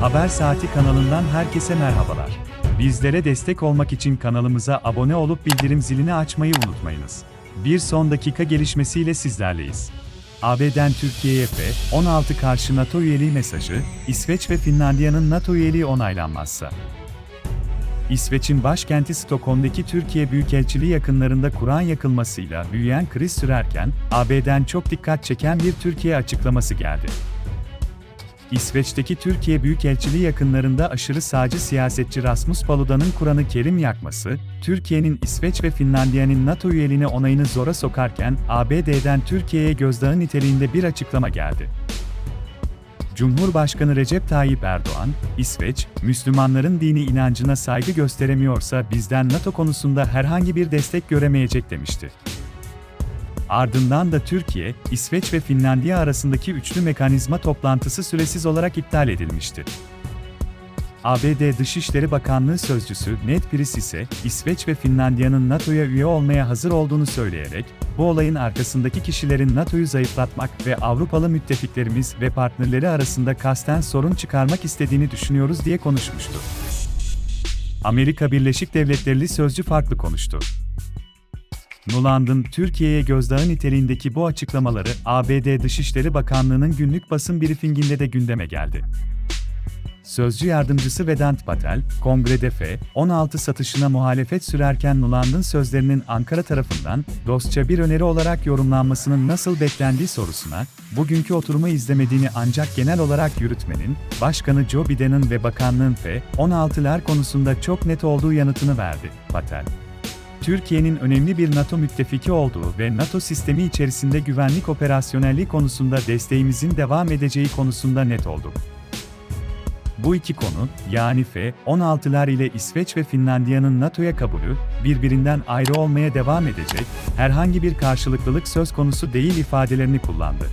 Haber Saati kanalından herkese merhabalar. Bizlere destek olmak için kanalımıza abone olup bildirim zilini açmayı unutmayınız. Bir son dakika gelişmesiyle sizlerleyiz. AB'den Türkiye'ye F-16 karşı NATO üyeliği mesajı, İsveç ve Finlandiya'nın NATO üyeliği onaylanmazsa. İsveç'in başkenti Stockholm'daki Türkiye Büyükelçiliği yakınlarında Kur'an yakılmasıyla büyüyen kriz sürerken, AB'den çok dikkat çeken bir Türkiye açıklaması geldi. İsveç'teki Türkiye Büyükelçiliği yakınlarında aşırı sağcı siyasetçi Rasmus Paludan'ın Kur'an-ı Kerim yakması, Türkiye'nin İsveç ve Finlandiya'nın NATO üyeliğine onayını zora sokarken, ABD'den Türkiye'ye gözdağı niteliğinde bir açıklama geldi. Cumhurbaşkanı Recep Tayyip Erdoğan, İsveç, Müslümanların dini inancına saygı gösteremiyorsa bizden NATO konusunda herhangi bir destek göremeyecek demişti. Ardından da Türkiye, İsveç ve Finlandiya arasındaki üçlü mekanizma toplantısı süresiz olarak iptal edilmişti. ABD Dışişleri Bakanlığı Sözcüsü Ned Price ise, İsveç ve Finlandiya'nın NATO'ya üye olmaya hazır olduğunu söyleyerek, bu olayın arkasındaki kişilerin NATO'yu zayıflatmak ve Avrupalı müttefiklerimiz ve partnerleri arasında kasten sorun çıkarmak istediğini düşünüyoruz diye konuşmuştu. Amerika Birleşik Devletleri sözcü farklı konuştu. Nuland'ın Türkiye'ye gözdağı niteliğindeki bu açıklamaları ABD Dışişleri Bakanlığı'nın günlük basın briefinginde de gündeme geldi. Sözcü yardımcısı Vedant Patel, kongrede F-16 satışına muhalefet sürerken Nuland'ın sözlerinin Ankara tarafından dostça bir öneri olarak yorumlanmasının nasıl beklendiği sorusuna, bugünkü oturumu izlemediğini ancak genel olarak yürütmenin, Başkanı Joe Biden'ın ve bakanlığın F-16'lar konusunda çok net olduğu yanıtını verdi, Patel. Türkiye'nin önemli bir NATO müttefiki olduğu ve NATO sistemi içerisinde güvenlik operasyonelliği konusunda desteğimizin devam edeceği konusunda net olduk. Bu iki konu, yani F-16'lar ile İsveç ve Finlandiya'nın NATO'ya kabulü, birbirinden ayrı olmaya devam edecek, herhangi bir karşılıklılık söz konusu değil ifadelerini kullandı.